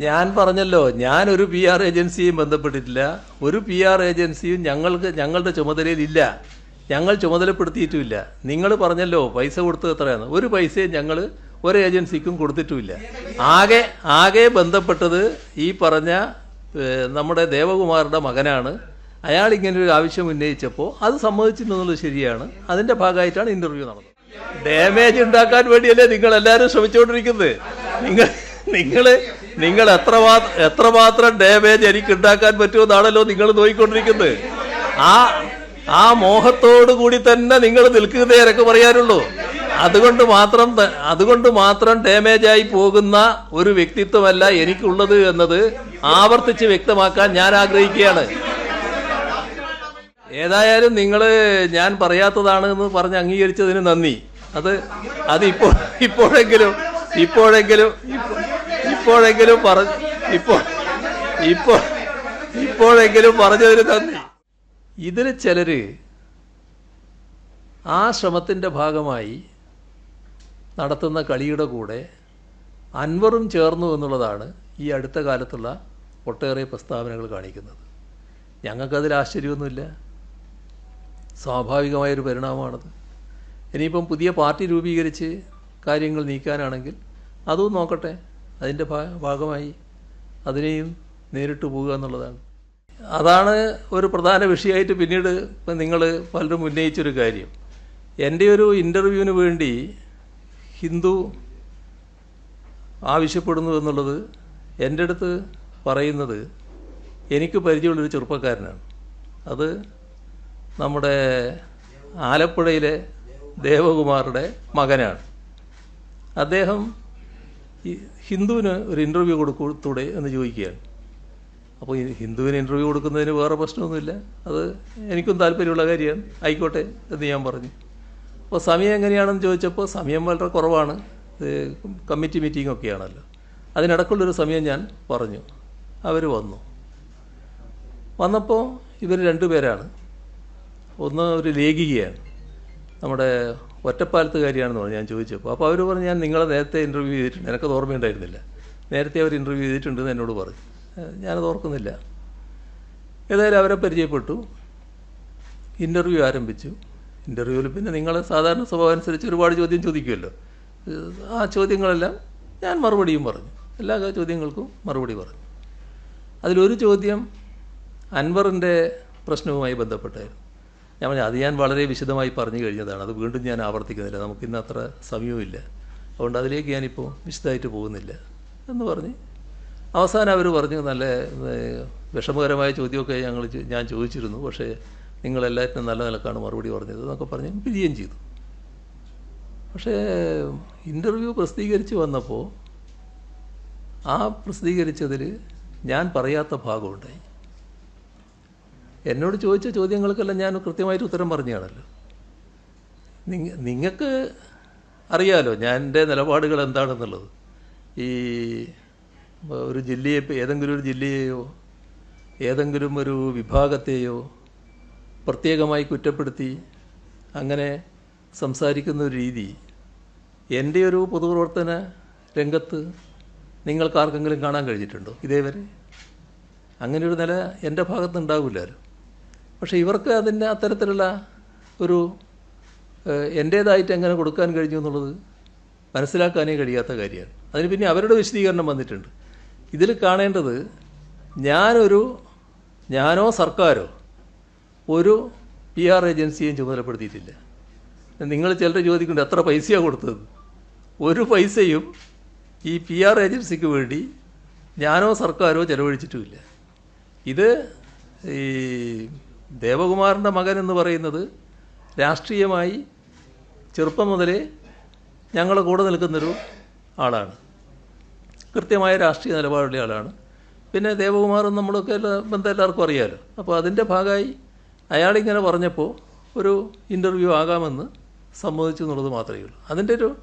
ഞാൻ പറഞ്ഞല്ലോ ഞാൻ ഒരു പി ആർ ഏജൻസിയും ബന്ധപ്പെട്ടിട്ടില്ല. ഒരു പി ആർ ഏജൻസിയും ഞങ്ങൾക്ക് ഞങ്ങളുടെ ചുമതലയിൽ ഇല്ല. ഞങ്ങൾ ചുമതലപ്പെടുത്തിയിട്ടുമില്ല. നിങ്ങൾ പറഞ്ഞല്ലോ പൈസ കൊടുത്തത് എത്രയാണ് ഒരു പൈസയും ഞങ്ങൾ ഒരു ഏജൻസിക്കും കൊടുത്തിട്ടുമില്ല. ആകെ ആകെ ബന്ധപ്പെട്ടത് ഈ പറഞ്ഞ നമ്മുടെ ദേവകുമാറിന്റെ മകനാണ്. അയാൾ ഇങ്ങനെ ഒരു ആവശ്യം ഉന്നയിച്ചപ്പോൾ അത് സമ്മതിച്ചിട്ടുണ്ടെന്നുള്ളത് ശരിയാണ്. അതിന്റെ ഭാഗമായിട്ടാണ് ഇന്റർവ്യൂ നടന്നത്. ഡാമേജ് ഉണ്ടാക്കാൻ വേണ്ടിയല്ലേ നിങ്ങൾ എല്ലാവരും ശ്രമിച്ചുകൊണ്ടിരിക്കുന്നത്. നിങ്ങൾ നിങ്ങൾ നിങ്ങൾ എത്രമാത്രം എത്രമാത്രം ഡാമേജ് എനിക്ക് ഉണ്ടാക്കാൻ പറ്റുമെന്നാണല്ലോ നിങ്ങൾ നോയിക്കൊണ്ടിരിക്കുന്നത്. ആ ആ മോഹത്തോടു കൂടി തന്നെ നിങ്ങൾ നിൽക്കുന്നതേ പറയാനുള്ളൂ. അതുകൊണ്ട് മാത്രം അതുകൊണ്ട് മാത്രം ഡാമേജ് ആയി പോകുന്ന ഒരു വ്യക്തിത്വമല്ല എനിക്കുള്ളത് എന്നത് ആവർത്തിച്ച് വ്യക്തമാക്കാൻ ഞാൻ ആഗ്രഹിക്കുകയാണ്. ഏതായാലും നിങ്ങൾ ഞാൻ പറയാത്തതാണ് എന്ന് പറഞ്ഞ് അംഗീകരിച്ചതിന് നന്ദി. അത് അത് ഇപ്പോ ഇപ്പോഴെങ്കിലും ഇപ്പോഴെങ്കിലും ഇപ്പോ- ഇപ്പോഴെങ്കിലും പറഞ്ഞു ഇപ്പോ ഇപ്പോ ഇപ്പോഴെങ്കിലും പറഞ്ഞതിന് നന്ദി. ഇതിൽ ചിലര് ആ ശ്രമത്തിന്റെ ഭാഗമായി നടത്തുന്ന കളിയുടെ കൂടെ അൻവറും ചേർന്നു എന്നുള്ളതാണ് ഈ അടുത്ത കാലത്തുള്ള ഒട്ടേറെ പ്രസ്താവനകൾ കാണിക്കുന്നത്. ഞങ്ങൾക്കതിൽ ആശ്ചര്യമൊന്നുമില്ല. സ്വാഭാവികമായൊരു പരിണാമമാണത്. ഇനിയിപ്പം പുതിയ പാർട്ടി രൂപീകരിച്ച് കാര്യങ്ങൾ നീക്കാനാണെങ്കിൽ അതും നോക്കട്ടെ. അതിന്റെ ഭാഗമായി അതിനെയും നേരിട്ട് പോവുക എന്നുള്ളതാണ്. അതാണ് ഒരു പ്രധാന വിഷയമായിട്ട് പിന്നീട് ഇപ്പം നിങ്ങൾ പലരും ഉന്നയിച്ചൊരു കാര്യം. എന്റെ ഒരു ഇന്റർവ്യൂവിന് വേണ്ടി ഹിന്ദു ആവശ്യപ്പെടുന്നു എന്നുള്ളത് എന്റെ അടുത്ത് പറയുന്നത് എനിക്ക് പരിചയമുള്ളൊരു ചെറുപ്പക്കാരനാണ്. അത് നമ്മുടെ ആലപ്പുഴയിലെ ദേവകുമാറുടെ മകനാണ്. അദ്ദേഹം ഹിന്ദുവിന് ഒരു ഇന്റർവ്യൂ കൊടുക്കൂടെ എന്ന് ചോദിക്കുകയാണ്. അപ്പോൾ ഹിന്ദുവിന് ഇന്റർവ്യൂ കൊടുക്കുന്നതിന് വേറെ പ്രശ്നമൊന്നുമില്ല. അത് എനിക്കും താല്പര്യമുള്ള കാര്യമാണ്. ആയിക്കോട്ടെ എന്ന് ഞാൻ പറഞ്ഞു. അപ്പോൾ സമയം എങ്ങനെയാണെന്ന് ചോദിച്ചപ്പോൾ സമയം വളരെ കുറവാണ്. കമ്മിറ്റി മീറ്റിംഗ് ഒക്കെയാണല്ലോ അതിനിടക്കുള്ളൊരു സമയം ഞാൻ പറഞ്ഞു. അവർ വന്നു. വന്നപ്പോൾ ഇവർ രണ്ടുപേരാണ്. ഒന്ന് ഒരു ലേഖികയാണ്. നമ്മുടെ ഒറ്റപ്പാലത്തുകാരിയാണെന്ന് പറഞ്ഞു ഞാൻ ചോദിച്ചപ്പോൾ. അപ്പോൾ അവർ പറഞ്ഞു ഞാൻ നിങ്ങളെ നേരത്തെ ഇന്റർവ്യൂ ചെയ്തിട്ടുണ്ട്. എനിക്കത് ഓർമ്മയുണ്ടായിരുന്നില്ല. നേരത്തെ അവർ ഇന്റർവ്യൂ ചെയ്തിട്ടുണ്ടെന്ന് എന്നോട് പറഞ്ഞു. ഞാനത് ഓർക്കുന്നില്ല. ഏതായാലും അവരെ പരിചയപ്പെട്ടു. ഇന്റർവ്യൂ ആരംഭിച്ചു. ഇന്റർവ്യൂവിൽ പിന്നെ നിങ്ങൾ സാധാരണ സ്വഭാവം അനുസരിച്ച് ഒരുപാട് ചോദ്യം ചോദിക്കുമല്ലോ. ആ ചോദ്യങ്ങളെല്ലാം ഞാൻ മറുപടിയും പറഞ്ഞു. എല്ലാ ചോദ്യങ്ങൾക്കും മറുപടി പറഞ്ഞു. അതിലൊരു ചോദ്യം അൻവറിന്റെ പ്രശ്നവുമായി ബന്ധപ്പെട്ടായിരുന്നു. ഞാൻ പറഞ്ഞു അത് ഞാൻ വളരെ വിശദമായി പറഞ്ഞു കഴിഞ്ഞതാണ്. അത് വീണ്ടും ഞാൻ ആവർത്തിക്കുന്നില്ല. നമുക്ക് ഇന്ന് അത്ര സമയവുമില്ല. അതുകൊണ്ട് അതിലേക്ക് ഞാനിപ്പോൾ വിശദമായിട്ട് പോകുന്നില്ല. എന്ന് പറഞ്ഞ് അവസാനം അവർ പറഞ്ഞു നല്ല വിഷമകരമായ ചോദ്യമൊക്കെ ഞങ്ങൾ ഞാൻ ചോദിച്ചിരുന്നു. പക്ഷേ നിങ്ങളെല്ലാറ്റിനും നല്ല നിലക്കാണ് മറുപടി പറഞ്ഞത് എന്നൊക്കെ പറഞ്ഞ് പിരിയുകയും ചെയ്തു. പക്ഷേ ഇന്റർവ്യൂ പ്രസിദ്ധീകരിച്ച് വന്നപ്പോൾ ആ പ്രസിദ്ധീകരിച്ചതിൽ ഞാൻ പറയാത്ത ഭാഗമുണ്ടായി എന്നോട് ചോദിച്ച ചോദ്യങ്ങൾക്കെല്ലാം ഞാൻ കൃത്യമായിട്ട് ഉത്തരം പറഞ്ഞാണല്ലോ നിങ്ങ നിങ്ങൾക്ക് അറിയാലോ ഞാൻ എന്റെ നിലപാടുകൾ എന്താണെന്നുള്ളത്. ഈ ഒരു ജില്ലയെ ഏതെങ്കിലും ഒരു ജില്ലയെയോ ഏതെങ്കിലും ഒരു വിഭാഗത്തെയോ പ്രത്യേകമായി കുറ്റപ്പെടുത്തി അങ്ങനെ സംസാരിക്കുന്ന ഒരു രീതി എന്റെ ഒരു പൊതുപ്രവർത്തന രംഗത്ത് നിങ്ങൾക്ക് ആർക്കെങ്കിലും കാണാൻ കഴിഞ്ഞിട്ടുണ്ടോ ഇതേവരെ? അങ്ങനെ ഒരു നില എന്റെ ഭാഗത്ത് ഉണ്ടാവില്ലല്ലോ പക്ഷേ ഇവർക്ക് അതിന്റെ അത്തരത്തിലുള്ള ഒരു എന്റേതായിട്ട് എങ്ങനെ കൊടുക്കാൻ കഴിഞ്ഞു എന്നുള്ളത് മനസ്സിലാക്കാനേ കഴിയാത്ത കാര്യമാണ്. അതിന് പിന്നെ അവരുടെ വിശദീകരണം വന്നിട്ടുണ്ട്. ഇതിൽ കാണേണ്ടത് ഞാനൊരു ഞാനോ സർക്കാരോ ഒരു പി ആർ ഏജൻസിയും ചുമതലപ്പെടുത്തിയിട്ടില്ല. നിങ്ങൾ ചിലർ ചോദിക്കുന്നുണ്ട് എത്ര പൈസയാണ് കൊടുത്തത്? ഒരു പൈസയും ഈ പി ആർ ഏജൻസിക്ക് വേണ്ടി ഞാനോ സർക്കാരോ ചെലവഴിച്ചിട്ടുമില്ല. ഇത് ഈ ദേവകുമാറിന്റെ മകൻ എന്ന് പറയുന്നത് രാഷ്ട്രീയമായി ചെറുപ്പം മുതലേ ഞങ്ങളുടെ കൂടെ നിൽക്കുന്നൊരു ആളാണ്. കൃത്യമായ രാഷ്ട്രീയ നിലപാടുള്ള ആളാണ്. പിന്നെ ദേവകുമാറും നമ്മളൊക്കെ എല്ലാ ബന്ധം എല്ലാവർക്കും അറിയാമല്ലോ അപ്പോൾ അതിന്റെ ഭാഗമായി അയാളിങ്ങനെ പറഞ്ഞപ്പോൾ ഒരു ഇന്റർവ്യൂ ആകാമെന്ന് സമ്മതിച്ചു എന്നുള്ളത് മാത്രമേ ഉള്ളൂ. അതിന്റെ ഒരു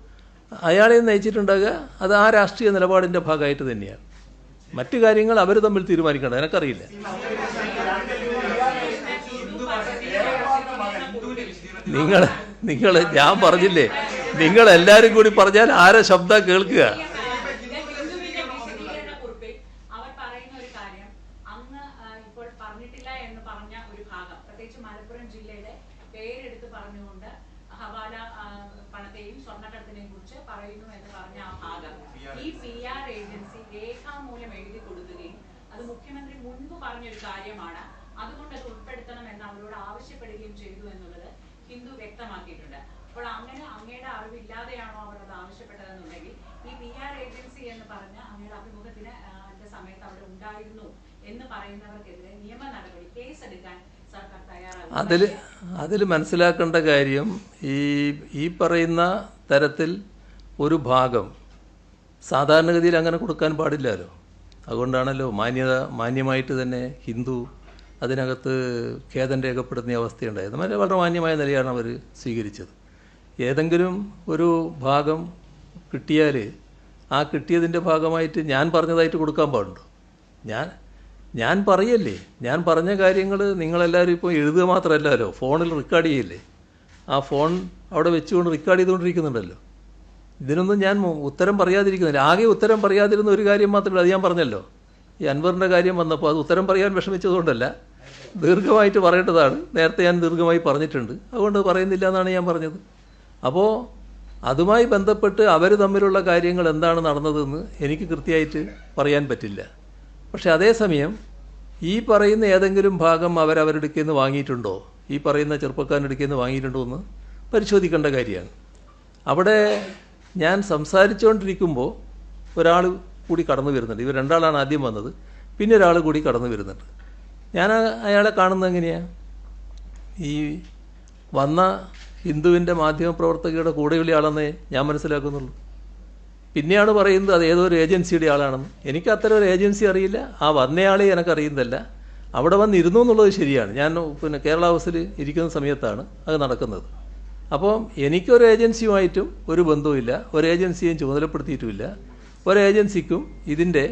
അയാളെ നയിച്ചിട്ടുണ്ടാകുക അത് ആ രാഷ്ട്രീയ നിലപാടിന്റെ ഭാഗമായിട്ട് തന്നെയാണ്. മറ്റു കാര്യങ്ങൾ അവർ തമ്മിൽ തീരുമാനിക്കേണ്ടത് എനിക്കറിയില്ല. നിങ്ങൾ നിങ്ങൾ ഞാൻ പറഞ്ഞില്ലേ നിങ്ങൾ എല്ലാവരും കൂടി പറഞ്ഞാൽ ആരെ ശബ്ദം കേൾക്കുക ഹിന്ദുവിന്റെ വിശദീകരണ കുറിപ്പിൽ മലപ്പുറം ജില്ലയുടെ പേരെടുത്ത് പറഞ്ഞുകൊണ്ട് ഹവാല ആ, പണത്തെയും സ്വർണക്കടത്തിനെയും കുറിച്ച് പറയുന്നു എന്ന് പറഞ്ഞ ആ ഭാഗം ഈ പി ആർ ഏജൻസി രേഖാമൂലം എഴുതി കൊടുക്കുകയും അത് മുഖ്യമന്ത്രി മുൻപ് പറഞ്ഞൊരു കാര്യമാണ് അതുകൊണ്ട് അത് ഉൾപ്പെടുത്തണം എന്ന് അവരോട് ആവശ്യപ്പെടുകയും ചെയ്തു എന്നുള്ളത് ഹിന്ദു വ്യക്തമാക്കിയിട്ടുണ്ട് അപ്പോൾ അങ്ങനെ അങ്ങയുടെ അറിവില്ലാതെയാണോ അവർ അത് ആവശ്യപ്പെട്ടതെന്നുണ്ടെങ്കിൽ ഈ പി ആർ ഏജൻസി എന്ന് പറഞ്ഞ് അങ്ങയുടെ അഭിമുഖത്തിന് സമയത്ത് അവിടെ ഉണ്ടായിരുന്നു എന്ന് പറയുന്നവർക്കെതിരെ നിയമ നടപടി കേസെടുക്കാൻ സർക്കാർ അതിൽ അതിൽ മനസ്സിലാക്കേണ്ട കാര്യം ഈ ഈ പറയുന്ന തരത്തിൽ ഒരു ഭാഗം സാധാരണഗതിയിൽ അങ്ങനെ കൊടുക്കാൻ പാടില്ലല്ലോ. അതുകൊണ്ടാണല്ലോ മാന്യത മാന്യമായിട്ട് തന്നെ ഹിന്ദു അതിനകത്ത് ഖേദം രേഖപ്പെടുത്തുന്ന അവസ്ഥയുണ്ടായത്. വളരെ വളരെ മാന്യമായ നിലയാണ് അവർ സ്വീകരിച്ചത്. ഏതെങ്കിലും ഒരു ഭാഗം കിട്ടിയാൽ ആ കിട്ടിയതിന്റെ ഭാഗമായിട്ട് ഞാൻ പറഞ്ഞതായിട്ട് കൊടുക്കാൻ പാടുണ്ടോ? ഞാൻ ഞാൻ പറയല്ലേ? ഞാൻ പറഞ്ഞ കാര്യങ്ങൾ നിങ്ങളെല്ലാവരും ഇപ്പോൾ എഴുതുക മാത്രമല്ലല്ലോ ഫോണിൽ റെക്കോർഡ് ചെയ്യില്ലേ? ആ ഫോൺ അവിടെ വെച്ചുകൊണ്ട് റെക്കോർഡ് ചെയ്തുകൊണ്ടിരിക്കുന്നുണ്ടല്ലോ. ഇതിനൊന്നും ഞാൻ ഉത്തരം പറയാതിരിക്കുന്നില്ല. ആകെ ഉത്തരം പറയാതിരുന്ന ഒരു കാര്യം മാത്രമേ അത് ഞാൻ പറഞ്ഞല്ലോ. ഈ അൻവറിന്റെ കാര്യം വന്നപ്പോൾ അത് ഉത്തരം പറയാൻ വിഷമിച്ചതുകൊണ്ടല്ല ദീർഘമായിട്ട് പറയേണ്ടതാണ്. നേരത്തെ ഞാൻ ദീർഘമായി പറഞ്ഞിട്ടുണ്ട്. അതുകൊണ്ട് പറയുന്നില്ല എന്നാണ് ഞാൻ പറഞ്ഞത്. അപ്പോൾ അതുമായി ബന്ധപ്പെട്ട് അവർ തമ്മിലുള്ള കാര്യങ്ങൾ എന്താണ് നടന്നതെന്ന് എനിക്ക് കൃത്യമായിട്ട് പറയാൻ പറ്റില്ല. പക്ഷെ അതേസമയം ഈ പറയുന്ന ഏതെങ്കിലും ഭാഗം അവരവരെടുക്കൽ നിന്ന് വാങ്ങിയിട്ടുണ്ടോ? ഈ പറയുന്ന ചെറുപ്പക്കാരനെടുക്കൽ നിന്ന് വാങ്ങിയിട്ടുണ്ടോ എന്ന് പരിശോധിക്കേണ്ട കാര്യമാണ്. അവിടെ ഞാൻ സംസാരിച്ചുകൊണ്ടിരിക്കുമ്പോൾ ഒരാൾ കൂടി കടന്നു വരുന്നുണ്ട്. ഇവർ രണ്ടാളാണ് ആദ്യം വന്നത്. പിന്നെ ഒരാൾ കൂടി കടന്നു വരുന്നുണ്ട്. ഞാൻ അയാളെ കാണുന്നത് എങ്ങനെയാണ് ഈ വന്ന ഹിന്ദുവിന്റെ മാധ്യമപ്രവർത്തകയുടെ കൂടെയുള്ള ആളെന്നേ ഞാൻ മനസ്സിലാക്കുന്നുള്ളൂ. പിന്നെയാണ് പറയുന്നത് അത് ഏതോ ഒരു ഏജൻസിയുടെ ആളാണെന്ന്. എനിക്ക് അത്തരം ഒരു ഏജൻസി അറിയില്ല. ആ വന്നയാളെ എനിക്കറിയുന്നതല്ല. അവിടെ വന്നിരുന്നു എന്നുള്ളത് ശരിയാണ്. ഞാൻ പിന്നെ കേരള ഹൗസിൽ ഇരിക്കുന്ന സമയത്താണ് അത് നടക്കുന്നത്. അപ്പോൾ എനിക്കൊരു ഏജൻസിയുമായിട്ടും ഒരു ബന്ധവുമില്ല. ഒരു ഏജൻസിയും ചുമതലപ്പെടുത്തിയിട്ടുമില്ല. ഒരു ഏജൻസിക്കും ഇതിന്റെ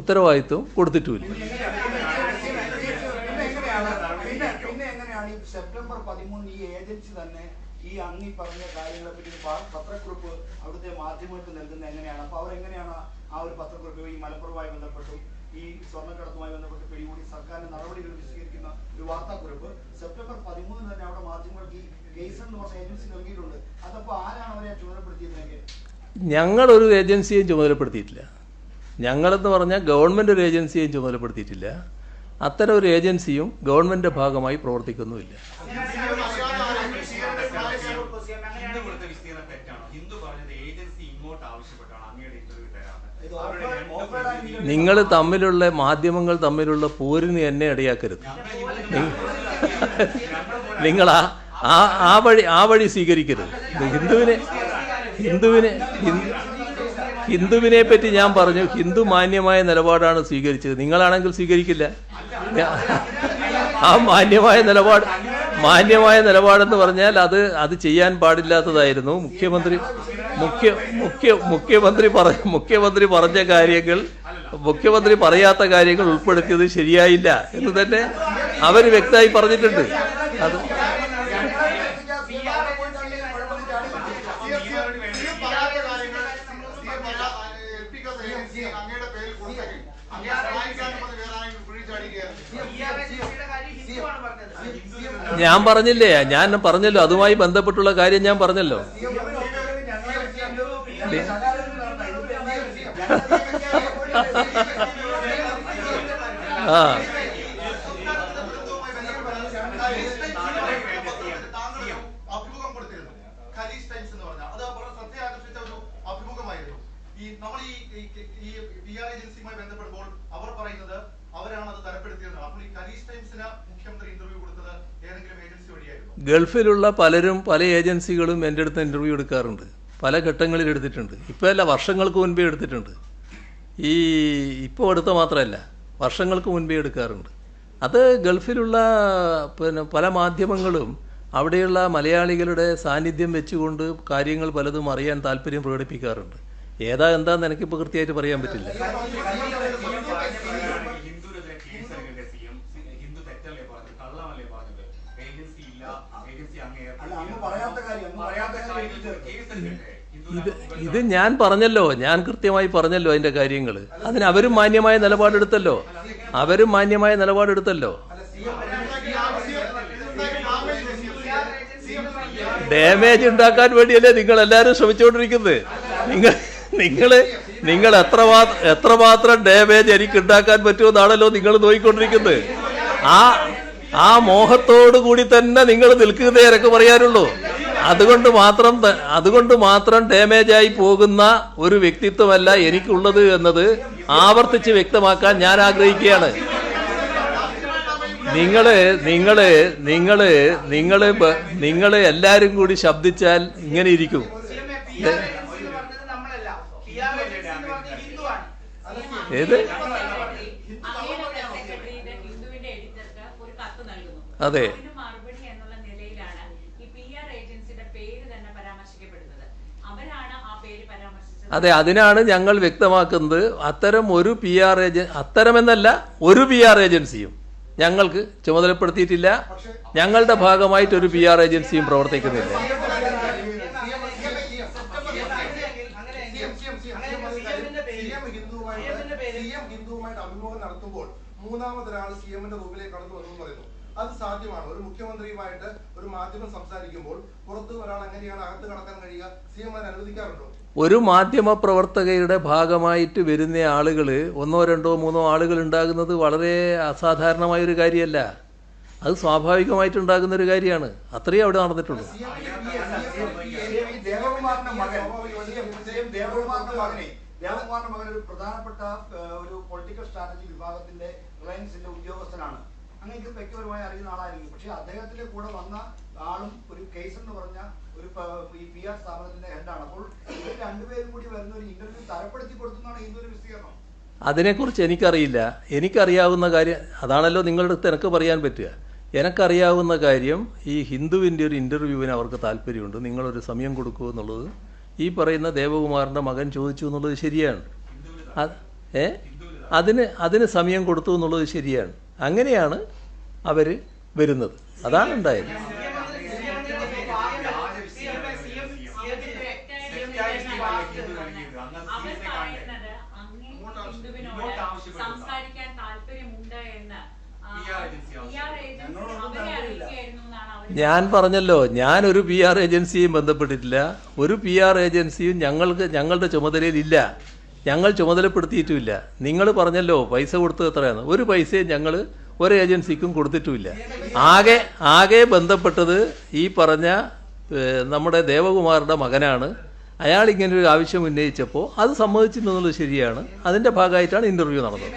ഉത്തരവാദിത്വം കൊടുത്തിട്ടുമില്ല പിന്നെ എങ്ങനെയാണ് പിന്നെ പിന്നെ എങ്ങനെയാണ് ഈ സെപ്റ്റംബർ പതിമൂന്ന് ഈ ഏജൻസി തന്നെ ഈ അങ്ങി പറഞ്ഞ കാര്യങ്ങളെ പറ്റി പത്രക്കുറിപ്പ് അവിടുത്തെ മാധ്യമങ്ങൾക്ക് നൽകുന്നത് എങ്ങനെയാണ്? അപ്പൊ അവരെങ്ങനെയാണ് ആ ഒരു പത്രക്കുറിപ്പ് ഈ മലപ്പുറവുമായി ബന്ധപ്പെട്ടും ഈ സ്വർണക്കടത്തുമായി ബന്ധപ്പെട്ട് പിടികൂടി സർക്കാരിന്റെ നടപടികൾ വിശദീകരിക്കുന്ന ഒരു വാർത്താക്കുറിപ്പ് സെപ്റ്റംബർ പതിമൂന്നിന് തന്നെ അവിടെ മാധ്യമങ്ങൾക്ക് ഈ കേസ് എന്ന് പറഞ്ഞ ഏജൻസി നൽകിയിട്ടുണ്ട്. അതപ്പോ ആരാണ് അവരെ ചുമതലപ്പെടുത്തിയതെങ്കിൽ ഞങ്ങളൊരു ഏജൻസിയെയും ചുമതലപ്പെടുത്തിയിട്ടില്ല. ഞങ്ങളെന്ന് പറഞ്ഞാൽ ഗവൺമെന്റ് ഒരു ഏജൻസിയെയും ചുമതലപ്പെടുത്തിയിട്ടില്ല. അത്തരം ഒരു ഏജൻസിയും ഗവൺമെന്റ് ഭാഗമായി പ്രവർത്തിക്കുന്നുമില്ല ഹിന്ദു കൊടുത്ത വിസ്തീർണം തെറ്റാണോ ഹിന്ദു പറഞ്ഞത് ഏജൻസി ഇങ്ങോട്ട് ആവശ്യപ്പെട്ടാണ് അങ്ങയുടെ ഇന്റർവ്യൂ തരാറ് ഇത് അവരുടെ offer- രണ്ട് offered ആയി പ്രതിനിധി- നിങ്ങൾ തമ്മിലുള്ള മാധ്യമങ്ങൾ തമ്മിലുള്ള പോരിന് എന്നെ ഇടയാക്കരുത്. നിങ്ങൾ ആ ആ- വഴി ആ വഴി സ്വീകരിക്കരുത്. ഹിന്ദുവിനെ ഹിന്ദുവിനെ ഹിന്ദുവിനെ പറ്റി ഞാൻ പറഞ്ഞു ഹിന്ദു മാന്യമായ നിലപാടാണ് സ്വീകരിച്ചത്. നിങ്ങളാണെങ്കിൽ സ്വീകരിക്കില്ല. ആ മാന്യമായ നിലപാട് മാന്യമായ നിലപാടെന്ന് പറഞ്ഞാൽ അത് അത് ചെയ്യാൻ പാടില്ലാത്തതായിരുന്നു. മുഖ്യമന്ത്രി മുഖ്യ മുഖ്യ മുഖ്യമന്ത്രി പറ മുഖ്യമന്ത്രി പറഞ്ഞ കാര്യങ്ങൾ മുഖ്യമന്ത്രി പറയാത്ത കാര്യങ്ങൾ ഉൾപ്പെടുത്തിയത് ശരിയായില്ല എന്ന് തന്നെ അവർ വ്യക്തമായി പറഞ്ഞിട്ടുണ്ട്. അത് ഞാൻ പറഞ്ഞില്ലേ? ഞാൻ പറഞ്ഞല്ലോ. അതുമായി ബന്ധപ്പെട്ടുള്ള കാര്യം ഞാൻ പറഞ്ഞല്ലോ ആ അഭിമുഖം കൊടുത്തിരുന്നു ഖലീസ് ടൈംസ് എന്ന് പറഞ്ഞാൽ അത് വളരെ ശ്രദ്ധ ആകർഷിച്ച ഒരു അഭിമുഖമായിരുന്നു ഈ ഈ ഈ ഏജൻസിയുമായി ബന്ധപ്പെടുമ്പോൾ അവർ പറയുന്നത് മുഖ്യമന്ത്രി ഇന്റർവ്യൂ ഏജൻസി വഴിയായിരുന്നു ഗൾഫിലുള്ള പലരും പല ഏജൻസികളും എന്റെ അടുത്ത് ഇന്റർവ്യൂ എടുക്കാറുണ്ട്. പല ഘട്ടങ്ങളിൽ എടുത്തിട്ടുണ്ട്. ഇപ്പോൾ അല്ല വർഷങ്ങൾക്ക് മുൻപേ എടുത്തിട്ടുണ്ട്. ഈ ഇപ്പോൾ എടുത്ത മാത്രമല്ല. വർഷങ്ങൾക്ക് മുൻപേ എടുക്കാറുണ്ട്. അത് ഗൾഫിലുള്ള പിന്നെ പല മാധ്യമങ്ങളും അവിടെയുള്ള മലയാളികളുടെ സാന്നിധ്യം വെച്ചുകൊണ്ട് കാര്യങ്ങൾ പലതും അറിയാൻ താല്പര്യം പ്രകടിപ്പിക്കാറുണ്ട്. ഏതാ എന്താന്ന് എനിക്കിപ്പോൾ കൃത്യമായിട്ട് പറയാൻ പറ്റില്ല. ഇത് ഇത് ഞാൻ പറഞ്ഞല്ലോ ഞാൻ കൃത്യമായി പറഞ്ഞല്ലോ അതിന്റെ കാര്യങ്ങൾ അതിന് അവരും മാന്യമായ നിലപാടെടുത്തല്ലോ. അവരും മാന്യമായ നിലപാടെടുത്തല്ലോ. ഡാമേജ് ഉണ്ടാക്കാൻ വേണ്ടിയല്ലേ നിങ്ങൾ എല്ലാരും ശ്രമിച്ചുകൊണ്ടിരിക്കുന്നത്. നിങ്ങൾ നിങ്ങൾ നിങ്ങൾ എത്രമാത്രം എത്രമാത്രം ഡാമേജ് എനിക്ക് ഉണ്ടാക്കാൻ പറ്റുമെന്നാണല്ലോ നിങ്ങൾ നോക്കിക്കൊണ്ടിരിക്കുന്നത്. ആ ആ മോഹത്തോടു കൂടി തന്നെ നിങ്ങൾ നിൽക്കുന്നതേ എനക്ക് പറയാനുള്ളൂ. അതുകൊണ്ട് മാത്രം അതുകൊണ്ട് മാത്രം ഡാമേജ് ആയി പോകുന്ന ഒരു വ്യക്തിത്വമല്ല എനിക്കുള്ളത് എന്നത് ആവർത്തിച്ച് വ്യക്തമാക്കാൻ ഞാൻ ആഗ്രഹിക്കുകയാണ്. നിങ്ങൾ നിങ്ങൾ നിങ്ങൾ നിങ്ങൾ നിങ്ങൾ എല്ലാരും കൂടി ശബ്ദിച്ചാൽ ഇങ്ങനെ ഇരിക്കും. ഏത്? അതെ. അതിന് മറുപടി എന്നുള്ള നിലയിലാണ് ഈ പി ആർ ഏജൻസിയുടെ പേര് തന്നെ പരാമർശിക്കപ്പെടുന്നത് അവരാണ് ആ പേര് പരാമർശിച്ചത് അതെ അതിനാണ് ഞങ്ങൾ വ്യക്തമാക്കുന്നത് അത്തരം ഒരു പി ആർ ഏജൻ അത്തരമെന്നല്ല ഒരു പി ആർ ഏജൻസിയും ഞങ്ങൾക്ക് ചുമതലപ്പെടുത്തിയിട്ടില്ല ഞങ്ങളുടെ ഭാഗമായിട്ട് ഒരു പി ആർ ഏജൻസിയും പ്രവർത്തിക്കുന്നില്ല മൂന്നാമതൊരാൾ സി എമ്മിന്റെ റൂമിലേക്ക് കടന്നു വന്നു പറയുന്നു അത് സാധ്യമാണ് ഒരു മുഖ്യമന്ത്രിയുമായിട്ട് ഒരു മാധ്യമം സംസാരിക്കുമ്പോൾ പുറത്ത് ഒരാൾ എങ്ങനെയാണ് അകത്ത് കടക്കാൻ കഴിയുക ഒരു മാധ്യമ പ്രവർത്തകയുടെ ഭാഗമായിട്ട് വരുന്ന ആളുകൾ ഒന്നോ രണ്ടോ മൂന്നോ ആളുകൾ ഉണ്ടാകുന്നത് വളരെ അസാധാരണമായ ഒരു കാര്യമല്ല. അത് സ്വാഭാവികമായിട്ട് ഉണ്ടാകുന്ന ഒരു കാര്യമാണ്. അത്രയും അവിടെ നടന്നിട്ടുള്ളൂ ദേവകുമാറിന്റെ മകൻ. ഒരു പ്രധാനപ്പെട്ട ഒരു പൊളിറ്റിക്കൽ സ്ട്രാറ്റജി വിഭാഗത്തിന്റെ റിലയൻസിന്റെ ഉദ്യോഗസ്ഥനാണ്. അങ്ങനെയൊക്കെ വ്യക്തിപരമായി അറിയുന്ന ആളായിരിക്കും. പക്ഷെ അദ്ദേഹത്തിന്റെ കൂടെ വന്ന ആളും ഒരു കേസ് എന്ന് പറഞ്ഞ ഒരു പ- ഈ പി ആർ സ്ഥാപനത്തിന്റെ ഹെഡാണ് അപ്പോൾ ഇവർ രണ്ടുപേരും കൂടി വരുന്ന ഒരു ഇന്റർവ്യൂ തരപ്പെടുത്തി കൊടുക്കുന്നതാണ് ഒരു വിശദീകരണം അതിനെക്കുറിച്ച് എനിക്കറിയില്ല. എനിക്കറിയാവുന്ന കാര്യം അതാണല്ലോ നിങ്ങളുടെ അടുത്ത് എനിക്ക് പറയാൻ പറ്റുക. എനിക്കറിയാവുന്ന കാര്യം ഈ ഹിന്ദുവിന്റെ ഒരു ഇന്റർവ്യൂവിന് അവർക്ക് താല്പര്യമുണ്ട്. നിങ്ങളൊരു സമയം കൊടുക്കൂ എന്നുള്ളത്. ഈ പറയുന്ന ദേവകുമാറിന്റെ മകൻ ചോദിച്ചു എന്നുള്ളത് ശരിയാണ്. ഏ? അതിന് അതിന് സമയം കൊടുത്തു എന്നുള്ളത് ശരിയാണ്. അങ്ങനെയാണ് അവർ വരുന്നത്. അതാണ് ഉണ്ടായത്. അവർ പറയുന്നത് സംസാരിക്കാൻ താല്പര്യമുണ്ട് എന്ന് ഞാൻ പറഞ്ഞല്ലോ ഞാൻ ഒരു പി ആർ ഏജൻസിയും ബന്ധപ്പെട്ടിട്ടില്ല. ഒരു പി ആർ ഏജൻസിയും ഞങ്ങൾക്ക് ഞങ്ങളുടെ ചുമതലയിൽ ഇല്ല. ഞങ്ങൾ ചുമതലപ്പെടുത്തിയിട്ടുമില്ല. നിങ്ങൾ പറഞ്ഞല്ലോ പൈസ കൊടുത്തത് എത്രയാണ്? ഒരു പൈസയും ഞങ്ങൾ ഒരു ഏജൻസിക്കും കൊടുത്തിട്ടുമില്ല. ആകെ ആകെ ബന്ധപ്പെട്ടത് ഈ പറഞ്ഞ നമ്മുടെ ദേവകുമാറിന്റെ മകനാണ്. അയാൾ ഇങ്ങനെ ഒരു ആവശ്യം ഉന്നയിച്ചപ്പോൾ അത് സമ്മതിച്ചിട്ടുണ്ടെന്നുള്ളത് ശരിയാണ്. അതിന്റെ ഭാഗമായിട്ടാണ് ഇന്റർവ്യൂ നടന്നത്.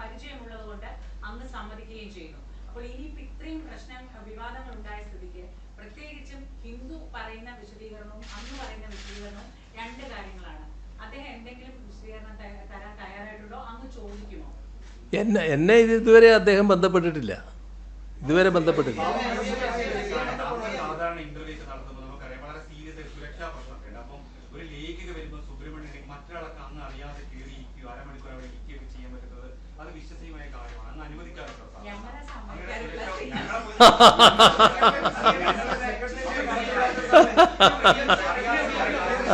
പരിചയമുള്ളത് കൊണ്ട് അങ്ങ് സമ്മതിക്കുകയും ചെയ്യുന്നു. അപ്പോൾ ഇനി ഇത്രയും പ്രശ്നം വിവാദങ്ങൾ ഉണ്ടായ സ്ഥിതിക്ക് പ്രത്യേകിച്ചും ഹിന്ദു പറയുന്ന വിശദീകരണവും അന്ന് പറയുന്ന വിശദീകരണവും രണ്ട് കാര്യങ്ങളാണ്. അദ്ദേഹം എന്തെങ്കിലും വിശദീകരണം തരാൻ തയ്യാറായിട്ടുണ്ടോ? അങ്ങ് ചോദിക്കുമോ? എന്നെ എന്നെ ഇത് ഇതുവരെ അദ്ദേഹം ബന്ധപ്പെട്ടിട്ടില്ല. ഇതുവരെ ബന്ധപ്പെട്ടിട്ടില്ല. ആ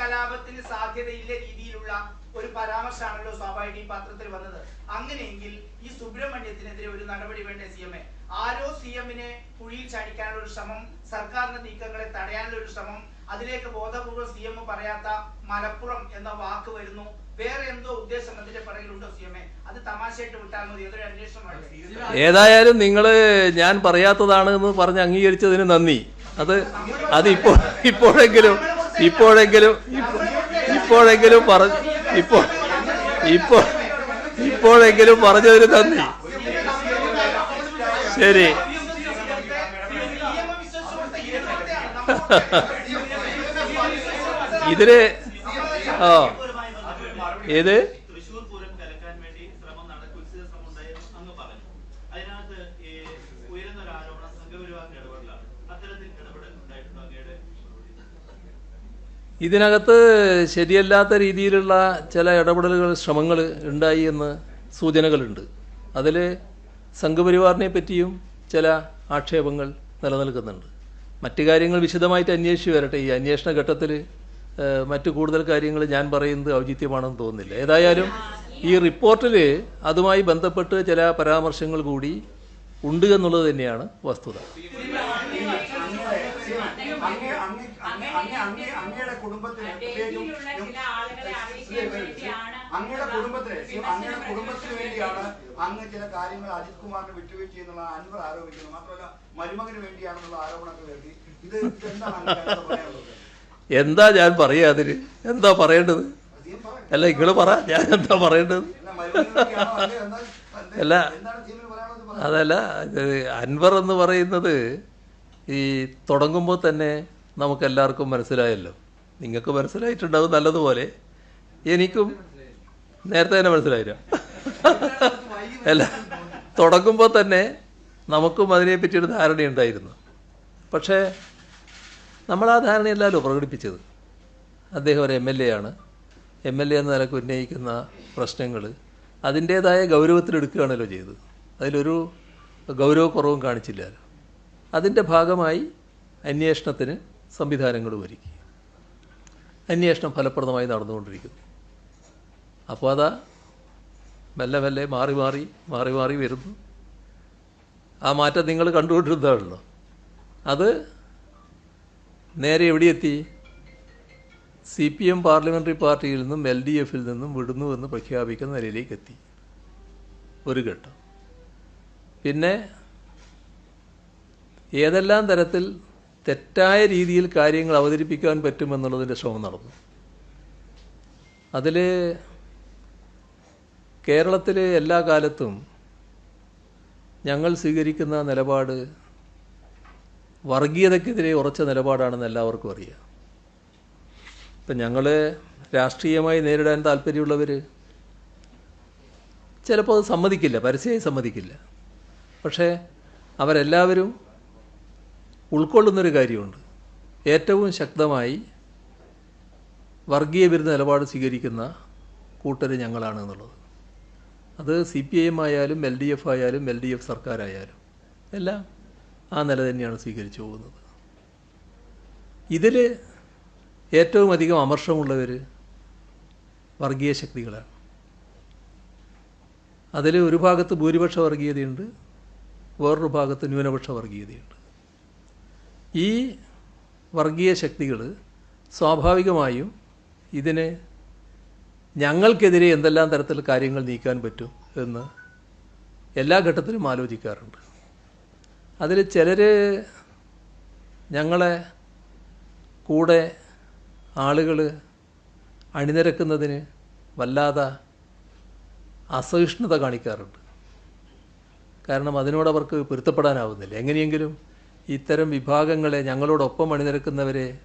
കലാപത്തിന് സാധ്യതയില്ല രീതിയിലുള്ള ഒരു പരാമർശമാണല്ലോ സ്വാഭാവിക ഈ പത്രത്തിൽ വന്നത്. അങ്ങനെയെങ്കിൽ ഈ സുബ്രഹ്മണ്യത്തിനെതിരെ ഒരു നടപടി വേണ്ട സി ആരോ സി എമ്മിനെ കുഴിയിൽ ഒരു ശ്രമം സർക്കാരിന്റെ നീക്കങ്ങളെ തടയാനുള്ള ഒരു ശ്രമം അതിലേക്ക് ബോധപൂർവം സി എം പറയാത്ത മലപ്പുറം എന്ന വാക്ക് വരുന്നു. വേറെ എന്തോ ഉദ്ദേശം അതിന്റെ പിറകിലുണ്ടോ സി അത് തമാശയായിട്ട് വിട്ടാൽ മതി അതൊരു അന്വേഷണമാണ് ഏതായാലും നിങ്ങൾ ഞാൻ പറയാത്തതാണ് എന്ന് പറഞ്ഞ് അംഗീകരിച്ചതിന് നന്ദി. അത് അത് ഇപ്പോ ഇപ്പോഴെങ്കിലും ഇപ്പോഴെങ്കിലും ഇപ്പോഴെങ്കിലും പറഞ്ഞു ഇപ്പോ ഇപ്പോ ഇപ്പോഴെങ്കിലും പറഞ്ഞതിന് നന്ദി. ശരി. ഇതിൽ ആ. ഏത്? ഇതിനകത്ത് ശരിയല്ലാത്ത രീതിയിലുള്ള ചില ഇടപെടലുകൾ ശ്രമങ്ങൾ ഉണ്ടായി എന്ന് സൂചനകളുണ്ട്. അതിൽ സംഘപരിവാറിനെ പറ്റിയും ചില ആക്ഷേപങ്ങൾ നിലനിൽക്കുന്നുണ്ട്. മറ്റു കാര്യങ്ങൾ വിശദമായിട്ട് അന്വേഷിച്ച് വരട്ടെ. ഈ അന്വേഷണ ഘട്ടത്തിൽ മറ്റു കൂടുതൽ കാര്യങ്ങൾ ഞാൻ പറയുന്നത് ഔചിത്യമാണെന്ന് തോന്നുന്നില്ല. ഏതായാലും ഈ റിപ്പോർട്ടിൽ അതുമായി ബന്ധപ്പെട്ട് ചില പരാമർശങ്ങൾ കൂടി ഉണ്ട് എന്നുള്ളത് തന്നെയാണ് വസ്തുത. കുടുംബത്തിന് കുടുംബത്തിന് വേണ്ടിയാണ് ചില കാര്യങ്ങൾ അജിത് അൻവർ മാത്രമല്ല ഇത് എന്താണ് എന്താ ഞാൻ പറയാ അതിന്? എന്താ പറയേണ്ടത്? അല്ല ഇങ്ങൾ പറ. ഞാൻ എന്താ പറയേണ്ടത്? അല്ല. അതല്ല അൻവർ എന്ന് പറയുന്നത് ഈ തുടങ്ങുമ്പോൾ തന്നെ നമുക്ക് എല്ലാവർക്കും മനസ്സിലായല്ലോ. നിങ്ങൾക്ക് മനസ്സിലായിട്ടുണ്ടാവും നല്ലതുപോലെ. എനിക്കും നേരത്തെ തന്നെ മനസ്സിലായില്ല. അല്ല തുടങ്ങുമ്പോൾ തന്നെ നമുക്കും അതിനെപ്പറ്റി പറ്റിയൊരു ധാരണയുണ്ടായിരുന്നു. പക്ഷേ നമ്മൾ ആ ധാരണയല്ലല്ലോ പ്രകടിപ്പിച്ചത്. അദ്ദേഹം ഒരു എം എൽ എ ആണ്. എം എൽ എ എന്ന നിലയ്ക്ക് ഉന്നയിക്കുന്ന പ്രശ്നങ്ങൾ അതിന്റേതായ ഗൗരവത്തിലെടുക്കുകയാണല്ലോ ചെയ്തത്. അതിലൊരു ഗൗരവക്കുറവും കാണിച്ചില്ലല്ലോ അതിന്റെ ഭാഗമായി അന്വേഷണത്തിന് സംവിധാനങ്ങൾ ഒരുക്കി. അന്വേഷണം ഫലപ്രദമായി നടന്നുകൊണ്ടിരിക്കുന്നു. അപ്പോൾ അതാ മെല്ലെ മെല്ലെ മാറി മാറി മാറി മാറി വരുന്നു. ആ മാറ്റം നിങ്ങൾ കണ്ടുകൊണ്ടിരുന്നതാണല്ലോ. അത് നേരെ എവിടെയെത്തി സി പി എം പാർലമെന്ററി പാർട്ടിയിൽ നിന്നും എൽ ഡി എഫിൽ നിന്നും വിടുന്നു എന്ന് പ്രഖ്യാപിക്കുന്ന നിലയിലേക്ക് എത്തി. ഒരു ഘട്ടം. പിന്നെ ഏതെല്ലാം തരത്തിൽ തെറ്റായ രീതിയിൽ കാര്യങ്ങൾ അവതരിപ്പിക്കാൻ പറ്റുമെന്നുള്ളതിന്റെ ശ്രമം നടന്നു. അതിൽ കേരളത്തിലെ എല്ലാ കാലത്തും ഞങ്ങൾ സ്വീകരിക്കുന്ന നിലപാട് വർഗീയതയ്ക്കെതിരെ ഉറച്ച നിലപാടാണെന്ന് എല്ലാവർക്കും അറിയാം. ഇപ്പം ഞങ്ങൾ രാഷ്ട്രീയമായി നേരിടാൻ താല്പര്യമുള്ളവർ ചിലപ്പോൾ അത് സമ്മതിക്കില്ല പരസ്യമായി സമ്മതിക്കില്ല. പക്ഷേ അവരെല്ലാവരും ഉൾക്കൊള്ളുന്നൊരു കാര്യമുണ്ട്. ഏറ്റവും ശക്തമായി വർഗീയ വിരുദ്ധ നിലപാട് സ്വീകരിക്കുന്ന കൂട്ടർ ഞങ്ങളാണ് എന്നുള്ളത്. അത് സി പി ഐ എം ആയാലും എൽ ഡി എഫ് ആയാലും എൽ ഡി എഫ് സർക്കാരായാലും എല്ലാം ആ നില തന്നെയാണ് സ്വീകരിച്ചു പോകുന്നത്. ഇതിൽ ഏറ്റവും അധികം അമർഷമുള്ളവർ വർഗീയ ശക്തികളാണ്. അതിൽ ഒരു ഭാഗത്ത് ഭൂരിപക്ഷ വർഗീയതയുണ്ട് വേറൊരു ഭാഗത്ത് ന്യൂനപക്ഷ വർഗീയതയുണ്ട്. ഈ വർഗീയ ശക്തികൾ സ്വാഭാവികമായും ഇതിനെ ഞങ്ങൾക്കെതിരെ എന്തെല്ലാം തരത്തിൽ കാര്യങ്ങൾ നീക്കാൻ പറ്റും എന്ന് എല്ലാ ഘട്ടത്തിലും ആലോചിക്കാറുണ്ട്. അതിൽ ചിലർ ഞങ്ങളെ കൂടെ ആളുകൾ അണിനിരക്കുന്നതിന് വല്ലാതെ അസഹിഷ്ണുത കാണിക്കാറുണ്ട്. കാരണം അതിനോട് അവർക്ക് പൊരുത്തപ്പെടാനാവുന്നില്ല. എങ്ങനെയെങ്കിലും ഇത്തരം വിഭാഗങ്ങളെ ഞങ്ങളോടൊപ്പം അണിനിരക്കുന്നവരെ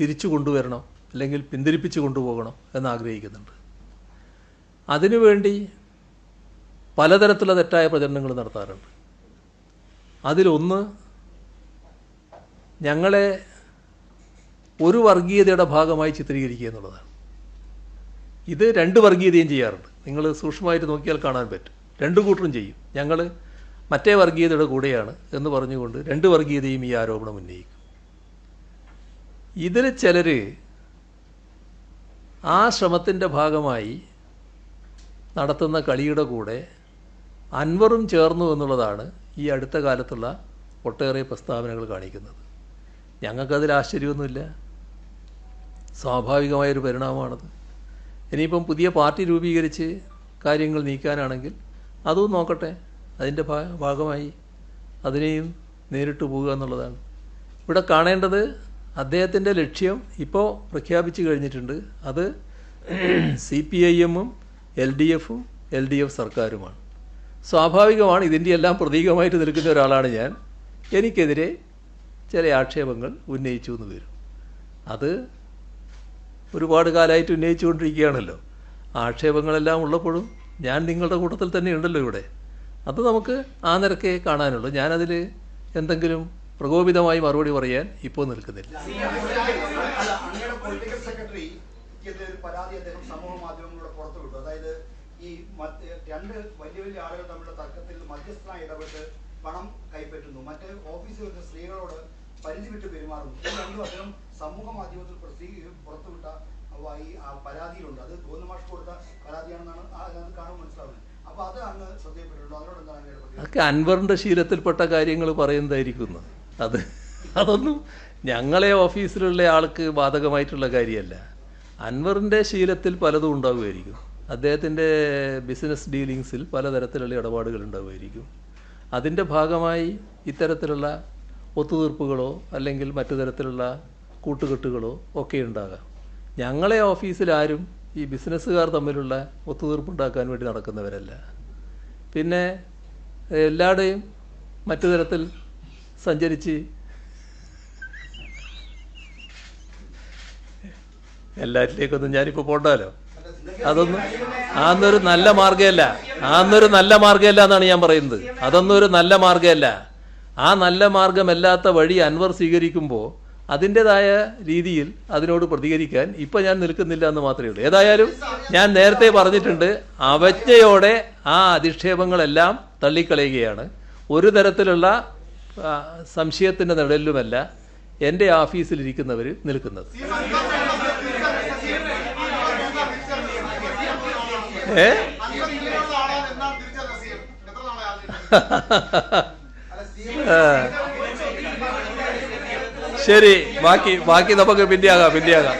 തിരിച്ചു കൊണ്ടുവരണം അല്ലെങ്കിൽ പിന്തിരിപ്പിച്ചു കൊണ്ടുപോകണം എന്നാഗ്രഹിക്കുന്നുണ്ട്. അതിനുവേണ്ടി പലതരത്തിലുള്ള തെറ്റായ പ്രചരണങ്ങൾ നടത്താറുണ്ട്. അതിലൊന്ന് ഞങ്ങളെ ഒരു വർഗീയതയുടെ ഭാഗമായി ചിത്രീകരിക്കുക എന്നുള്ളതാണ്. ഇത് രണ്ട് വർഗീയതയും ചെയ്യാറുണ്ട്. നിങ്ങൾ സൂക്ഷ്മമായിട്ട് നോക്കിയാൽ കാണാൻ പറ്റും. രണ്ട് കൂട്ടരും ചെയ്യും. ഞങ്ങൾ മറ്റേ വർഗീയതയുടെ കൂടെയാണ് എന്ന് പറഞ്ഞുകൊണ്ട് രണ്ട് വർഗീയതയും ഈ ആരോപണം ഉന്നയിക്കും. ഇതിൽ ചിലർ ആ ശ്രമത്തിന്റെ ഭാഗമായി നടത്തുന്ന കളിയുടെ കൂടെ അൻവറും ചേർന്നു എന്നുള്ളതാണ് ഈ അടുത്ത കാലത്തുള്ള ഒട്ടേറെ പ്രസ്താവനകൾ കാണിക്കുന്നത്. ഞങ്ങൾക്കതിൽ ആശ്ചര്യമൊന്നുമില്ല. സ്വാഭാവികമായൊരു പരിണാമമാണത്. ഇനിയിപ്പം പുതിയ പാർട്ടി രൂപീകരിച്ച് കാര്യങ്ങൾ നീക്കാനാണെങ്കിൽ അതും നോക്കട്ടെ. അതിന്റെ ഭാഗമായി അതിനെയും നേരിട്ട് പോവുക എന്നുള്ളതാണ്. ഇവിടെ കാണേണ്ടത് അദ്ദേഹത്തിന്റെ ലക്ഷ്യം ഇപ്പോൾ പ്രഖ്യാപിച്ചു കഴിഞ്ഞിട്ടുണ്ട്. അത് സി പി ഐ എമ്മും എൽ ഡി എഫും എൽ ഡി എഫ് സർക്കാരുമാണ്. സ്വാഭാവികമാണ് ഇതിന്റെ എല്ലാം പ്രതീകമായിട്ട് നിൽക്കുന്ന ഒരാളാണ് ഞാൻ. എനിക്കെതിരെ ചില ആക്ഷേപങ്ങൾ ഉന്നയിച്ചു എന്ന് വരും. അത് ഒരുപാട് കാലമായിട്ട് ഉന്നയിച്ചുകൊണ്ടിരിക്കുകയാണല്ലോ. ആക്ഷേപങ്ങളെല്ലാം ഉള്ളപ്പോഴും ഞാൻ നിങ്ങളുടെ കൂട്ടത്തിൽ തന്നെ ഉണ്ടല്ലോ ഇവിടെ. അത് നമുക്ക് ആ നിരക്കേ കാണാനുള്ളൂ. ഞാനതിൽ എന്തെങ്കിലും പ്രകോപിതമായി മറുപടി പറയാൻ ഇപ്പോൾ നിൽക്കുന്നില്ല അല്ല, അങ്ങയുടെ പൊളിറ്റിക്കൽ സെക്രട്ടറി ക്കെതിരെ ഒരു പരാതി അദ്ദേഹം സമൂഹ മാധ്യമങ്ങളിലൂടെ പുറത്തുവിട്ടു അതായത് ഈ മറ്റ് രണ്ട് വലിയ വലിയ ആളുകൾ തമ്മിലുള്ള തർക്കത്തിൽ മധ്യസ്ഥനായി ഇടപെട്ട് പണം കൈപ്പറ്റുന്നു. മറ്റ് ഓഫീസിൽ സ്ത്രീകളോട് പരിധി വിട്ട് പെരുമാറുന്നു. രണ്ടും അദ്ദേഹം സമൂഹ മാധ്യമത്തിൽ പുറത്തുവിട്ട ഈ പരാതിയിലുണ്ട്. അത് ഗോവിന്ദമാഷ് കൊടുത്ത പരാതിയാണെന്നാണ് അതിനകത്ത് കാണുമ്പോൾ മനസ്സിലാവുന്നത്. അതൊക്കെ അൻവറിന്റെ ശീലത്തിൽപ്പെട്ട കാര്യങ്ങൾ പറയുന്നതായിരിക്കുന്നു. അത് അതൊന്നും ഞങ്ങളെ ഓഫീസിലുള്ള ആൾക്ക് ബാധകമായിട്ടുള്ള കാര്യമല്ല. അൻവറിന്റെ ശീലത്തിൽ പലതും ഉണ്ടാവുമായിരിക്കും. അദ്ദേഹത്തിന്റെ ബിസിനസ് ഡീലിങ്സിൽ പലതരത്തിലുള്ള ഇടപാടുകൾ ഉണ്ടാവുമായിരിക്കും. അതിന്റെ ഭാഗമായി ഇത്തരത്തിലുള്ള ഒത്തുതീർപ്പുകളോ അല്ലെങ്കിൽ മറ്റു തരത്തിലുള്ള കൂട്ടുകെട്ടുകളോ ഒക്കെ ഉണ്ടാകാം. ഞങ്ങളെ ഓഫീസിൽ ആരും ഈ ബിസിനസ്സുകാർ തമ്മിലുള്ള ഒത്തുതീർപ്പുണ്ടാക്കാൻ വേണ്ടി നടക്കുന്നവരല്ല. പിന്നെ എല്ലാവരുടെയും മറ്റു തരത്തിൽ സഞ്ചരിച്ച് എല്ലാറ്റിലേക്കൊന്നും ഞാനിപ്പോൾ പോണ്ടാലോ? അതൊന്നും അതൊന്നൊരു നല്ല മാർഗമല്ല അതൊന്നൊരു നല്ല മാർഗമല്ല എന്നാണ് ഞാൻ പറയുന്നത്. അതൊന്നും ഒരു നല്ല മാർഗമല്ല ആ നല്ല മാർഗമല്ലാത്ത വഴി അൻവർ സ്വീകരിക്കുമ്പോൾ അതിന്റെതായ രീതിയിൽ അതിനോട് പ്രതികരിക്കാൻ ഇപ്പം ഞാൻ നിൽക്കുന്നില്ല എന്ന് മാത്രമേ ഉള്ളൂ. ഏതായാലും ഞാൻ നേരത്തെ പറഞ്ഞിട്ടുണ്ട് അവജ്ഞയോടെ ആ അധിക്ഷേപങ്ങളെല്ലാം തള്ളിക്കളയുകയാണ്. ഒരു തരത്തിലുള്ള സംശയത്തിന്റെ നിഴലിലുമല്ല എന്റെ ഓഫീസിലിരിക്കുന്നവർ നിൽക്കുന്നത്. ഏ. ശരി ബാക്കി ബാക്കി നമുക്ക് പിന്നെയാകാം പിന്നെയാകാം.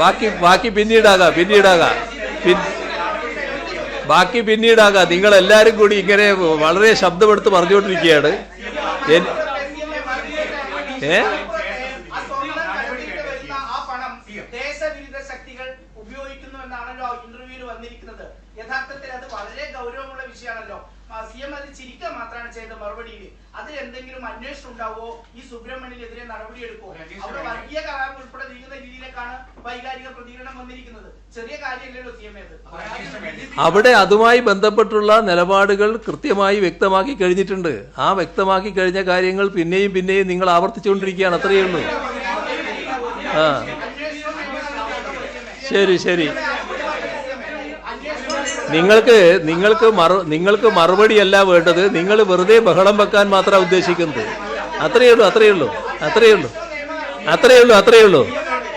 ബാക്കി ബാക്കി പിന്നീടാകാം പിന്നീടാകാം. ബാക്കി പിന്നീടാകാം. നിങ്ങൾ എല്ലാരും കൂടി ഇങ്ങനെ വളരെ ശബ്ദമെടുത്ത് പറഞ്ഞുകൊണ്ടിരിക്കുകയാണ്. ഏ ആ സ്വർണം കടത്തിയിട്ട് വരുന്ന ആ പണം ദേശവിരുദ്ധ ശക്തികൾ ഉപയോഗിക്കുന്നു എന്നാണല്ലോ ഇന്റർവ്യൂവിൽ വന്നിരിക്കുന്നത് യഥാർത്ഥത്തിൽ അത് വളരെ ഗൗരവമുള്ള വിഷയമാണല്ലോ സി എം അത് ചിരിക്കുക മാത്രമാണ് ചെയ്ത മറുപടിയിൽ അതിൽ എന്തെങ്കിലും അന്വേഷണം ഉണ്ടാവോ ഈ സുബ്രഹ്മണ്യനെതിരെ നടപടിയെടുക്കോ അവിടെ വർഗീയ കലാപം ഉൾപ്പെടെ നീങ്ങുന്ന രീതിയിലേക്കാണ് വൈകാരിക പ്രതികരണം വന്നിരിക്കുന്നത്. ചെറിയ കാര്യമല്ലല്ലോ സി എം അത്. അവിടെ അതുമായി ബന്ധപ്പെട്ടുള്ള നിലപാടുകൾ കൃത്യമായി വ്യക്തമാക്കി കഴിഞ്ഞിട്ടുണ്ട്. ആ വ്യക്തമാക്കി കഴിഞ്ഞ കാര്യങ്ങൾ പിന്നെയും പിന്നെയും നിങ്ങൾ ആവർത്തിച്ചുകൊണ്ടിരിക്കുകയാണ്. അത്രയേ ഉള്ളൂ. ആ. ശരി ശരി. നിങ്ങൾക്ക് നിങ്ങൾക്ക് മറു നിങ്ങൾക്ക് മറുപടിയല്ല വേണ്ടത്. നിങ്ങൾ വെറുതെ ബഹളം വെക്കാൻ മാത്രമാണ് ഉദ്ദേശിക്കുന്നത്. അത്രയേ ഉള്ളൂ അത്രയേ ഉള്ളൂ. അത്രയേ ഉള്ളൂ. അത്രയേ ഉള്ളൂ അത്രയേ ഉള്ളൂ.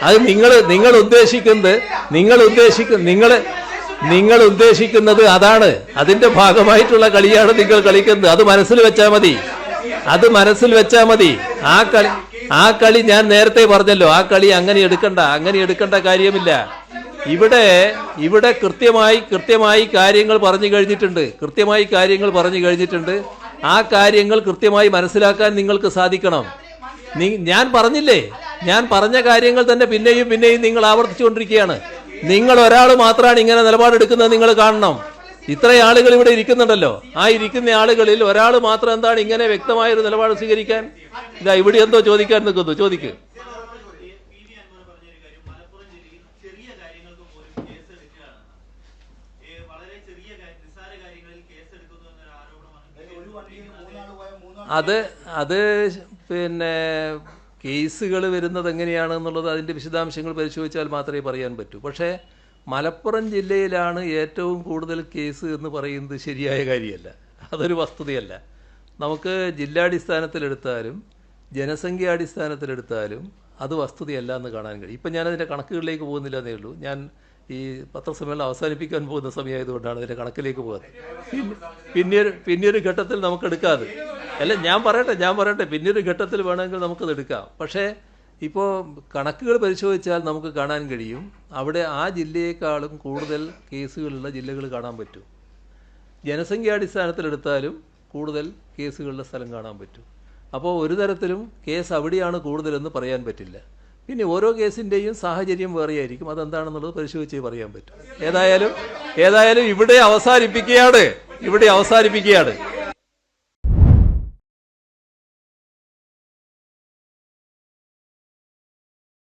അത് നിങ്ങൾ നിങ്ങൾ ഉദ്ദേശിക്കുന്നത് നിങ്ങൾ ഉദ്ദേശിക്കുന്ന നിങ്ങൾ നിങ്ങൾ ഉദ്ദേശിക്കുന്നത് അതാണ്. അതിന്റെ ഭാഗമായിട്ടുള്ള കളിയാണ് നിങ്ങൾ കളിക്കുന്നത്. അത് മനസ്സിൽ വെച്ചാൽ മതി. അത് മനസ്സിൽ വെച്ചാൽ മതി. ആ കളി ആ കളി ഞാൻ നേരത്തെ പറഞ്ഞല്ലോ. ആ കളി അങ്ങനെ എടുക്കണ്ട അങ്ങനെ എടുക്കേണ്ട കാര്യമില്ല. ഇവിടെ ഇവിടെ കൃത്യമായി കൃത്യമായി കാര്യങ്ങൾ പറഞ്ഞു കഴിഞ്ഞിട്ടുണ്ട്. കൃത്യമായി കാര്യങ്ങൾ പറഞ്ഞു കഴിഞ്ഞിട്ടുണ്ട്. ആ കാര്യങ്ങൾ കൃത്യമായി മനസ്സിലാക്കാൻ നിങ്ങൾക്ക് സാധിക്കണം. ഞാൻ പറഞ്ഞില്ലേ? ഞാൻ പറഞ്ഞ കാര്യങ്ങൾ തന്നെ പിന്നെയും പിന്നെയും നിങ്ങൾ ആവർത്തിച്ചുകൊണ്ടിരിക്കുകയാണ്. നിങ്ങൾ ഒരാൾ മാത്രമാണ് ഇങ്ങനെ നിലപാടെടുക്കുന്നത് നിങ്ങൾ കാണണം. ഇത്ര ആളുകൾ ഇവിടെ ഇരിക്കുന്നുണ്ടല്ലോ. ആ ഇരിക്കുന്ന ആളുകളിൽ ഒരാൾ മാത്രം എന്താണ് ഇങ്ങനെ വ്യക്തമായ ഒരു നിലപാട് സ്വീകരിക്കാൻ? ഇതാ ഇവിടെ എന്തോ ചോദിക്കാൻ നിൽക്കുന്നു. ചോദിക്ക്. അത് അത് പിന്നെ കേസുകൾ വരുന്നത് എങ്ങനെയാണ് എന്നുള്ളത് അതിന്റെ വിശദാംശങ്ങൾ പരിശോധിച്ചാൽ മാത്രമേ പറയാൻ പറ്റൂ. പക്ഷേ മലപ്പുറം ജില്ലയിലാണ് ഏറ്റവും കൂടുതൽ കേസ് എന്ന് പറയുന്നത് ശരിയായ കാര്യമല്ല. അതൊരു വസ്തുതയല്ല. നമുക്ക് ജില്ലാടിസ്ഥാനത്തിലെടുത്താലും ജനസംഖ്യാടിസ്ഥാനത്തിലെടുത്താലും അത് വസ്തുതയല്ല എന്ന് കാണാൻ കഴിയും. ഇപ്പം ഞാനതിന്റെ കണക്കുകളിലേക്ക് പോകുന്നില്ല എന്നേ ഉള്ളൂ. ഞാൻ ഈ പത്രസമ്മേളനം അവസാനിപ്പിക്കാൻ പോകുന്ന സമയമായതുകൊണ്ടാണ് അതിന്റെ കണക്കിലേക്ക് പോകുന്നത് പിന്നെ പിന്നീട് പിന്നീട് ഘട്ടത്തിൽ നമുക്ക് എടുക്കാതെ. അല്ല ഞാൻ പറയട്ടെ ഞാൻ പറയട്ടെ. പിന്നീട് ഘട്ടത്തിൽ വേണമെങ്കിൽ നമുക്കത് എടുക്കാം. പക്ഷേ ഇപ്പോൾ കണക്കുകൾ പരിശോധിച്ചാൽ നമുക്ക് കാണാൻ കഴിയും. അവിടെ ആ ജില്ലയെക്കാളും കൂടുതൽ കേസുകളുള്ള ജില്ലകൾ കാണാൻ പറ്റും. ജനസംഖ്യാടിസ്ഥാനത്തിലെടുത്താലും കൂടുതൽ കേസുകളുടെ സ്ഥലം കാണാൻ പറ്റും. അപ്പോൾ ഒരു തരത്തിലും കേസ് അവിടെയാണ് കൂടുതലെന്ന് പറയാൻ പറ്റില്ല. പിന്നെ ഓരോ കേസിന്റെയും സാഹചര്യം വേറെയായിരിക്കും. അതെന്താണെന്നുള്ളത് പരിശോധിച്ചേ പറയാൻ പറ്റും. ഏതായാലും ഏതായാലും ഇവിടെ അവസാനിപ്പിക്കുകയാണ്. ഇവിടെ അവസാനിപ്പിക്കുകയാണ്.